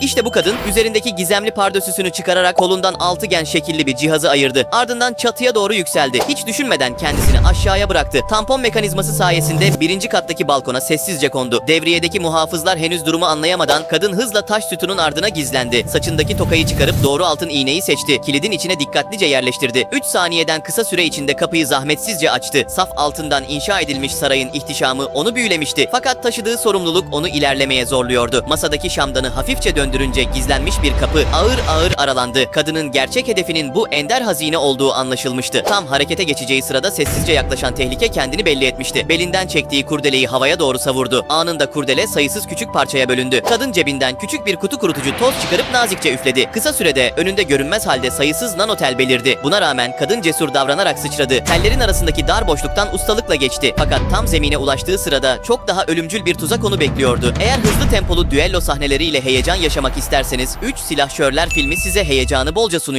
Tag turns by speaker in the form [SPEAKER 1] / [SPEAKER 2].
[SPEAKER 1] İşte bu kadın üzerindeki gizemli pardösüsünü çıkararak kolundan altıgen şekilli bir cihazı ayırdı. Ardından çatıya doğru yükseldi. Hiç düşünmeden kendisini aşağıya bıraktı. Tampon mekanizması sayesinde birinci kattaki balkona sessizce kondu. Devriyedeki muhafızlar henüz durumu anlayamadan kadın hızla taş sütunun ardına gizlendi. Saçındaki tokayı çıkarıp doğru altın iğneyi seçti. Kilidin içine dikkatlice yerleştirdi. 3 saniyeden kısa süre içinde kapıyı zahmetsizce açtı. Saf altından inşa edilmiş sarayın ihtişamı onu büyülemişti. Fakat taşıdığı sorumluluk onu ilerlemeye zorluyordu. Masadaki şamdanı hafifçe döndürünce gizlenmiş bir kapı ağır ağır aralandı. Kadının gerçek hedefinin bu ender hazine olduğu anlaşılmıştı. Tam harekete geçeceği sırada sessizce yaklaşan tehlike kendini belli etmişti. Belinden çektiği kurdeleyi havaya doğru savurdu. Anında kurdele sayısız küçük parçaya bölündü. Kadın cebinden küçük bir kutu kurutucu toz çıkarıp nazikçe üfledi. Kısa sürede önünde görünmez halde sayısız nanotel belirdi. Buna rağmen kadın cesur davranarak sıçradı. Tellerin arasındaki dar boşluktan ustalıkla geçti. Fakat tam zemine ulaştığı sırada çok daha ölümcül bir tuzak onu bekliyordu. Eğer hızlı tempolu düello sahneleriyle heyecan yaşamak isterseniz 3 Silahşörler filmi size heyecanı bolca sunuyor.